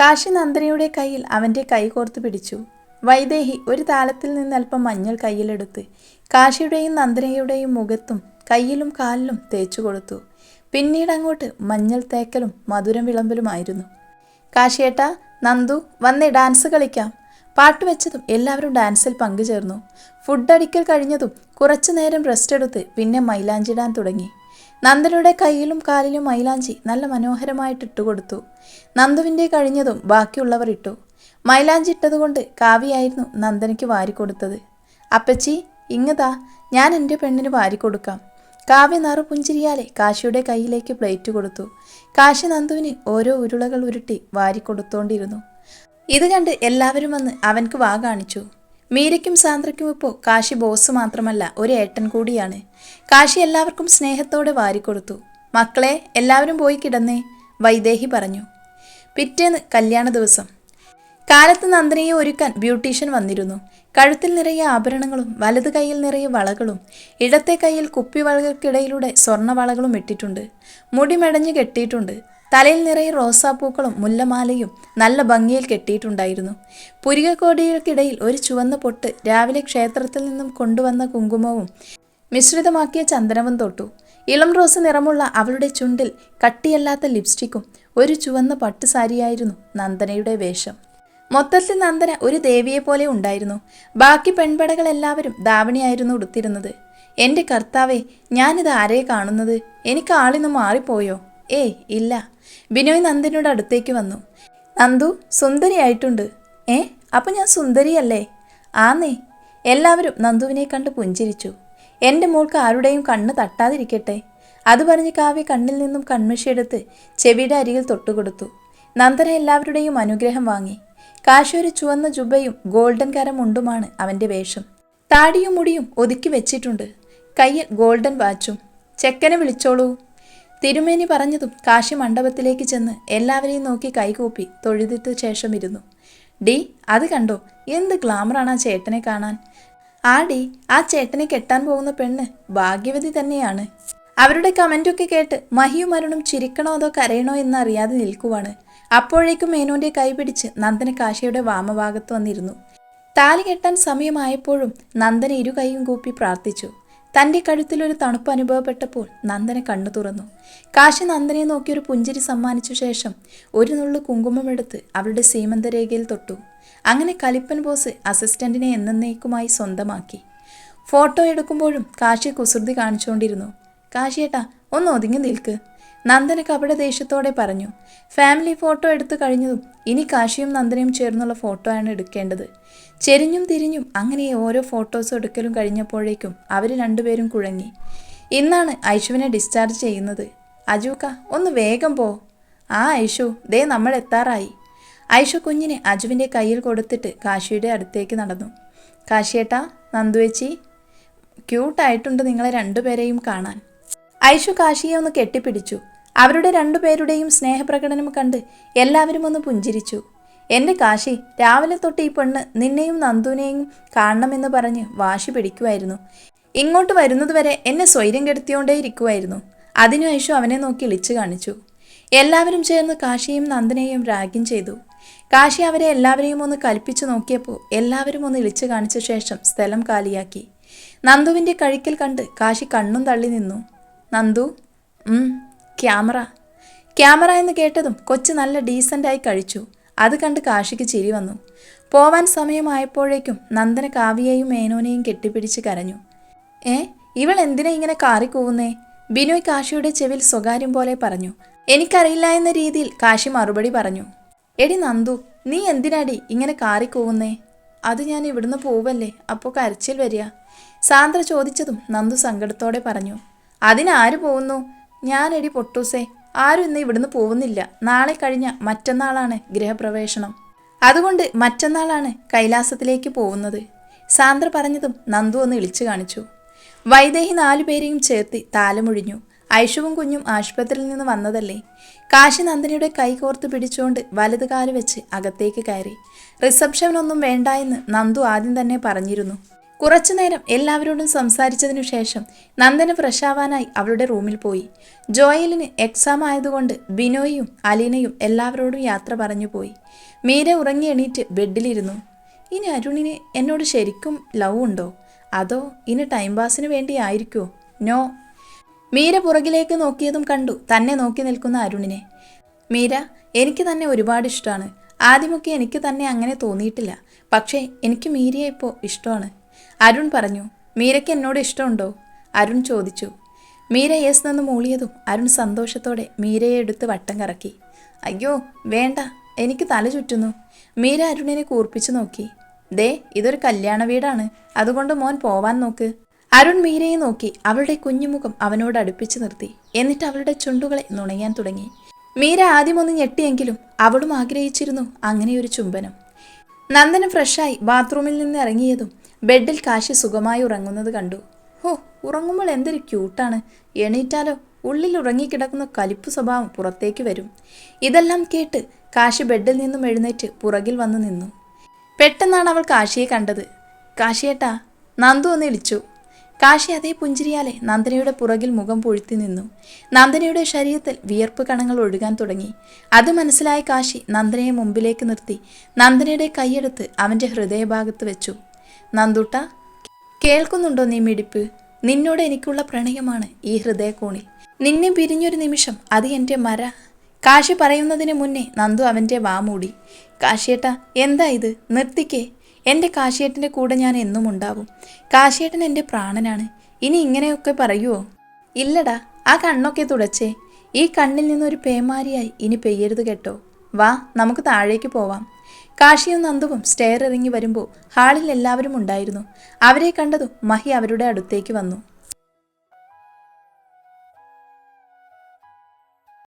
കാശി നന്ദനയുടെ കയ്യിൽ അവന്റെ കൈ കോർത്തു പിടിച്ചു. വൈദേഹി ഒരു താളത്തിൽ നിന്ന് അല്പം മഞ്ഞൾ കയ്യിലെടുത്ത് കാശിയുടെയും നന്ദനയുടെയും മുഖത്തും കയ്യിലും കാലിലും തേച്ചു കൊടുത്തു. പിന്നീട് അങ്ങോട്ട് മഞ്ഞൾ തേക്കലും മധുരം വിളമ്പലുമായിരുന്നു. കാശിയേട്ട നന്ദു വന്നേ ഡാൻസ് കളിക്കാം. പാട്ട് വെച്ചതും എല്ലാവരും ഡാൻസിൽ പങ്കുചേർന്നു. ഫുഡ് അടിക്കൽ കഴിഞ്ഞതും കുറച്ചു നേരം റെസ്റ്റ് എടുത്ത് പിന്നെ മൈലാഞ്ചിടാൻ തുടങ്ങി. നന്ദനയുടെ കയ്യിലും കാലിലും മൈലാഞ്ചി നല്ല മനോഹരമായിട്ട് ഇട്ടുകൊടുത്തു നന്ദുവിന്റെ കഴിഞ്ഞതും ബാക്കിയുള്ളവർ ഇട്ടു. മൈലാഞ്ചി ഇട്ടതുകൊണ്ട് കാവ്യായിരുന്നു നന്ദനയ്ക്ക് വാരിക്കൊടുത്തത്. അപ്പച്ചി ഇങ്ങതാ ഞാൻ എന്റെ പെണ്ണിന് വാരിക്കൊടുക്കാം. കാവ്യ നറു പുഞ്ചിരിയാലെ കാശിയുടെ കയ്യിലേക്ക് പ്ലേറ്റ് കൊടുത്തു. കാശി നന്ദുവിന് ഓരോ ഉരുളകൾ ഉരുട്ടി വാരിക്കൊടുത്തോണ്ടിരുന്നു. ഇത് കണ്ട് എല്ലാവരും വന്ന് അവൻക്ക് വാ കാണിച്ചു. മീരയ്ക്കും സാന്ദ്രയ്ക്കും ഇപ്പോൾ കാശി ബോസ് മാത്രമല്ല ഒരു ഏട്ടൻ കൂടിയാണ്. കാശി എല്ലാവർക്കും സ്നേഹത്തോടെ വാരിക്കൊടുത്തു. മക്കളെ എല്ലാവരും പോയി കിടന്നേ വൈദേഹി പറഞ്ഞു. പിറ്റേന്ന് കല്യാണ ദിവസം. കാലത്ത് നന്ദനയെ ഒരുക്കാൻ ബ്യൂട്ടീഷ്യൻ വന്നിരുന്നു. കഴുത്തിൽ നിറയെ ആഭരണങ്ങളും വലത് കൈയിൽ നിറയെ വളകളും ഇടത്തെ കൈയിൽ കുപ്പി കുപ്പിവളകൾക്കിടയിലൂടെ സ്വർണവളകളും ഇട്ടിട്ടുണ്ട്. മുടി മെടഞ്ഞു കെട്ടിയിട്ടുണ്ട്. തലയിൽ നിറയെ റോസാപ്പൂക്കളും മുല്ലമാലയും നല്ല ഭംഗിയിൽ കെട്ടിയിട്ടുണ്ടായിരുന്നു. പുരികക്കോടികൾക്കിടയിൽ ഒരു ചുവന്ന പൊട്ട് രാവിലെ ക്ഷേത്രത്തിൽ നിന്നും കൊണ്ടുവന്ന കുങ്കുമവും മിശ്രിതമാക്കിയ ചന്ദനവും തൊട്ടു. ഇളം റോസ് നിറമുള്ള അവളുടെ ചുണ്ടിൽ കട്ടിയല്ലാത്ത ലിപ്സ്റ്റിക്കും ഒരു ചുവന്ന പട്ടുസാരിയായിരുന്നു നന്ദനയുടെ വേഷം. മൊത്തത്തിൽ നന്ദന ഒരു ദേവിയെ പോലെ ഉണ്ടായിരുന്നു. ബാക്കി പെൺപടകൾ എല്ലാവരും ദാവണിയായിരുന്നു ഉടുത്തിരുന്നത്. എന്റെ കർത്താവെ ഞാനിത് ആരെയെ കാണുന്നത്? എനിക്ക് ആളിന്ന് മാറിപ്പോയോ? ഏയ് ഇല്ല. ബിനോയ് നന്ദിനോട് അടുത്തേക്ക് വന്നു. നന്ദു സുന്ദരിയായിട്ടുണ്ട്. ഏ അപ്പം ഞാൻ സുന്ദരിയല്ലേ? ആന്നേ. എല്ലാവരും നന്ദുവിനെ കണ്ട് പുഞ്ചിരിച്ചു. എന്റെ മോൾക്ക് ആരുടെയും കണ്ണ് തട്ടാതിരിക്കട്ടെ. അത് പറഞ്ഞ് കാവ്യ കണ്ണിൽ നിന്നും കൺമിഷിയെടുത്ത് ചെവിയുടെ അരികിൽ തൊട്ടുകൊടുത്തു. നന്ദന എല്ലാവരുടെയും അനുഗ്രഹം വാങ്ങി. കാശൊരു ചുവന്ന ജുബയും ഗോൾഡൻ കരമുണ്ടുമാണ് അവന്റെ വേഷം. താടിയും മുടിയും ഒതുക്കി വെച്ചിട്ടുണ്ട്. കയ്യിൽ ഗോൾഡൻ വാച്ചും. ചെക്കനെ വിളിച്ചോളൂ. തിരുമേനി പറഞ്ഞതും കാശി മണ്ഡപത്തിലേക്ക് ചെന്ന് എല്ലാവരെയും നോക്കി കൈകൂപ്പി തൊഴുതിത്ത ശേഷം ഇരുന്നു ഡി അത് കണ്ടോ? എന്ത് ഗ്ലാമറാണ് ആ ചേട്ടനെ കാണാൻ? ആ ഡി ആ ചേട്ടനെ കെട്ടാൻ പോകുന്ന പെണ്ണ് ഭാഗ്യവതി തന്നെയാണ്. അവരുടെ കമന്റൊക്കെ കേട്ട് മഹിയും അരുണും ചിരിക്കണോ അതോ കരയണോ എന്ന് അറിയാതെ നിൽക്കുവാണ്. അപ്പോഴേക്കും മേനോന്റെ കൈപിടിച്ച് നന്ദന കാശിയുടെ വാമഭാഗത്ത് വന്നിരുന്നു. താലി കെട്ടാൻ സമയമായപ്പോഴും നന്ദന ഇരു കൈയും കൂപ്പി പ്രാർത്ഥിച്ചു. തന്റെ കഴുത്തിൽ ഒരു തണുപ്പ് അനുഭവപ്പെട്ടപ്പോൾ നന്ദന കണ്ണു തുറന്നു. കാശി നന്ദനെ നോക്കി ഒരു പുഞ്ചിരി സമ്മാനിച്ച ശേഷം ഒരു നുള്ളു കുങ്കുമമെടുത്ത് അവളുടെ സീമന്തരേഖയിൽ തൊട്ടു. അങ്ങനെ കലിപ്പൻ ബോസ് അസിസ്റ്റന്റിനെ എന്നേക്കുമായി സ്വന്തമാക്കി. ഫോട്ടോ എടുക്കുമ്പോഴും കാശി കുസൃതി കാണിച്ചുകൊണ്ടിരുന്നു. കാശിയേട്ടാ ഒന്ന് ഒതുങ്ങി നിൽക്ക്. നന്ദന കപട ദേഷ്യത്തോടെ പറഞ്ഞു ഫാമിലി ഫോട്ടോ എടുത്തു കഴിഞ്ഞതും ഇനി കാശിയും നന്ദനയും ചേർന്നുള്ള ഫോട്ടോ ആണ് എടുക്കേണ്ടത്. ചെരിഞ്ഞും തിരിഞ്ഞും അങ്ങനെ ഓരോ ഫോട്ടോസ് എടുക്കലും കഴിഞ്ഞപ്പോഴേക്കും അവർ രണ്ടുപേരും കുഴങ്ങി. ഇന്നാണ് ഐഷുവിനെ ഡിസ്ചാർജ് ചെയ്യുന്നത്. അജുക്ക ഒന്ന് വേഗം പോ. ആ ഐഷു ദേ നമ്മൾ എത്താറായി. ഐഷു കുഞ്ഞിനെ അജുവിന്റെ കയ്യിൽ കൊടുത്തിട്ട് കാശിയുടെ അടുത്തേക്ക് നടന്നു. കാശിയേട്ടാ നന്ദുവേച്ചി ക്യൂട്ടായിട്ടുണ്ട് നിങ്ങളെ രണ്ടുപേരെയും കാണാൻ. ഐഷു കാശിയെ ഒന്ന് കെട്ടിപ്പിടിച്ചു. അവരുടെ രണ്ടുപേരുടെയും സ്നേഹപ്രകടനം കണ്ട് എല്ലാവരും ഒന്ന് പുഞ്ചിരിച്ചു. എന്റെ കാശി രാവിലെ തൊട്ട് ഈ പെണ്ണ് നിന്നെയും നന്ദുവിനെയും കാണണമെന്ന് പറഞ്ഞ് വാശി പിടിക്കുമായിരുന്നു ഇങ്ങോട്ട് വരുന്നതുവരെ എന്നെ സ്വൈര്യം കെടുത്തിയോണ്ടേ ഇരിക്കുമായിരുന്നു അതിനു ഐഷു അവനെ നോക്കി ഇളിച്ചു കാണിച്ചു. എല്ലാവരും ചേർന്ന് കാശിയും നന്ദനെയും രാഗ്യം ചെയ്തു. കാശി അവരെ എല്ലാവരെയും ഒന്ന് കൽപ്പിച്ചു നോക്കിയപ്പോൾ എല്ലാവരും ഒന്ന് ഇളിച്ചു കാണിച്ച ശേഷം സ്ഥലം കാലിയാക്കി. നന്ദുവിന്റെ കഴിക്കൽ കണ്ട് കാശി കണ്ണും തള്ളി നിന്നു. നന്ദു ക്യാമറ. ക്യാമറ എന്ന് കേട്ടതും കൊച്ചു നല്ല ഡീസന്റായി കഴിച്ചു. അത് കണ്ട് കാശിക്ക് ചിരി വന്നു. പോവാൻ സമയമായപ്പോഴേക്കും നന്ദന കാവ്യയെയും മേനോനെയും കെട്ടിപ്പിടിച്ച് കരഞ്ഞു. ഏ ഇവൾ എന്തിനാ ഇങ്ങനെ കാറിക്കൂവുന്നേ? ബിനോയ് കാശിയുടെ ചെവിൽ സ്വകാര്യം പോലെ പറഞ്ഞു. എനിക്കറിയില്ല എന്ന രീതിയിൽ കാശി മറുപടി പറഞ്ഞു. എടി നന്ദു നീ എന്തിനാടി ഇങ്ങനെ കാറിക്കൂവുന്നേ? അത് ഞാൻ ഇവിടുന്ന് പോവല്ലേ? അപ്പോൾ കരച്ചിൽ വരിക. സാന്ദ്ര ചോദിച്ചതും നന്ദു സങ്കടത്തോടെ പറഞ്ഞു. അതിനാര് പോകുന്നു ഞാനെടി പൊട്ടൂസേ ആരും ഇന്ന് ഇവിടുന്ന് പോകുന്നില്ല. നാളെ കഴിഞ്ഞ മറ്റന്നാളാണ് ഗൃഹപ്രവേശനം. അതുകൊണ്ട് മറ്റന്നാളാണ് കൈലാസത്തിലേക്ക് പോകുന്നത്. സാന്ദ്ര പറഞ്ഞതും നന്ദു ഒന്ന് ഇളിച്ചു കാണിച്ചു. വൈദേഹി നാലുപേരെയും ചേർത്തി താലമൊഴിഞ്ഞു. ഐഷുവും കുഞ്ഞും ആശുപത്രിയിൽ നിന്ന് വന്നതല്ലേ? കാശി നന്ദിനിയുടെ കൈ കോർത്ത് പിടിച്ചുകൊണ്ട് വലത് കാൽ വെച്ച് അകത്തേക്ക് കയറി. റിസപ്ഷനൊന്നും വേണ്ട എന്ന് നന്ദു ആദ്യം തന്നെ പറഞ്ഞിരുന്നു. കുറച്ചുനേരം എല്ലാവരോടും സംസാരിച്ചതിനു ശേഷം നന്ദന ഫ്രഷാവാനായി അവളുടെ റൂമിൽ പോയി. ജോയലിന് എക്സാം ആയതുകൊണ്ട് ബിനോയും അലീനയും എല്ലാവരോടും യാത്ര പറഞ്ഞു പോയി. മീര ഉറങ്ങി എണീറ്റ് ബെഡിലിരുന്നു. ഇനി അരുണിന് എന്നോട് ശരിക്കും ലവ് ഉണ്ടോ? അതോ ഇനി ടൈം പാസിന് വേണ്ടി ആയിരിക്കുമോ നോ മീര പുറകിലേക്ക് നോക്കിയതും കണ്ടു തന്നെ നോക്കി നിൽക്കുന്ന അരുണിനെ. മീര എനിക്ക് തന്നെ ഒരുപാട് ഇഷ്ടമാണ് ആദ്യമൊക്കെ എനിക്ക് തന്നെ അങ്ങനെ തോന്നിയിട്ടില്ല. പക്ഷേ എനിക്ക് മീരയെ ഇപ്പോൾ ഇഷ്ടമാണ്. അരുൺ പറഞ്ഞു മീരയ്ക്ക് എന്നോട് ഇഷ്ടമുണ്ടോ? അരുൺ ചോദിച്ചു. മീര യെസ് നിന്ന് മൂളിയതും അരുൺ സന്തോഷത്തോടെ മീരയെ എടുത്ത് വട്ടം കറക്കി. അയ്യോ വേണ്ട എനിക്ക് തല ചുറ്റുന്നു. മീര അരുണിനെ കൂർപ്പിച്ചു നോക്കി. ദേ ഇതൊരു കല്യാണ വീടാണ് അതുകൊണ്ട് മോൻ പോവാൻ നോക്ക്. അരുൺ മീരയെ നോക്കി അവളുടെ കുഞ്ഞുമുഖം അവനോട് അടുപ്പിച്ചു നിർത്തി എന്നിട്ട് അവളുടെ ചുണ്ടുകളെ നുണയാൻ തുടങ്ങി. മീര ആദ്യമൊന്ന് ഞെട്ടിയെങ്കിലും അവളും ആഗ്രഹിച്ചിരുന്നു അങ്ങനെയൊരു ചുംബനം. നന്ദനം ഫ്രഷായി ബാത്റൂമിൽ നിന്ന് ഇറങ്ങിയതും ബെഡിൽ കാശി സുഖമായി ഉറങ്ങുന്നത് കണ്ടു. ഹോ ഉറങ്ങുമ്പോൾ എന്തൊരു ക്യൂട്ടാണ്. എണീറ്റാലോ? ഉള്ളിൽ ഉറങ്ങിക്കിടക്കുന്ന കലിപ്പ് സ്വഭാവം പുറത്തേക്ക് വരും. ഇതെല്ലാം കേട്ട് കാശി ബെഡിൽ നിന്നും എഴുന്നേറ്റ് പുറകിൽ വന്നു നിന്നു. പെട്ടെന്നാണ് അവൾ കാശിയെ കണ്ടത്. കാശിയേട്ടാ നന്ദു ഒന്ന് ഇളിച്ചു കാശി അതേ പുഞ്ചിരിയാലെ നന്ദനയുടെ പുറകിൽ മുഖം പൊഴുത്തി നിന്നു. നന്ദനയുടെ ശരീരത്തിൽ വിയർപ്പ് കണങ്ങൾ ഒഴുകാൻ തുടങ്ങി. അത് മനസ്സിലായ കാശി നന്ദനയെ മുമ്പിലേക്ക് നിർത്തി നന്ദനയുടെ കൈയെടുത്ത് അവന്റെ ഹൃദയഭാഗത്ത് വെച്ചു. നന്ദുട്ട കേൾക്കുന്നുണ്ടോ നീ മിടിപ്പ്? നിന്നോട് എനിക്കുള്ള പ്രണയമാണ് ഈ ഹൃദയകോണിൽ നിന്നെ പിരിഞ്ഞൊരു നിമിഷം അത് എന്റെ മര. കാശി പറയുന്നതിന് മുന്നേ നന്ദു അവന്റെ വാമൂടി കാശിയേട്ട എന്താ ഇത്? നിർത്തിക്കേ. എന്റെ കാശിയേട്ടന്റെ കൂടെ ഞാൻ എന്നും ഉണ്ടാവും. കാശിയേട്ടൻ എന്റെ പ്രാണനാണ്. ഇനി ഇങ്ങനെയൊക്കെ പറയുമോ ഇല്ലടാ ആ കണ്ണൊക്കെ തുടച്ചേ. ഈ കണ്ണിൽ നിന്നൊരു പേമാരിയായി ഇനി പെയ്യരുത് കേട്ടോ. വാ നമുക്ക് താഴേക്ക് പോവാം. കാശിയും നന്ദുവും സ്റ്റെയർ ഇറങ്ങി വരുമ്പോൾ ഹാളിൽ എല്ലാവരും ഉണ്ടായിരുന്നു. അവരെ കണ്ടതും മഹി അവരുടെ അടുത്തേക്ക് വന്നു.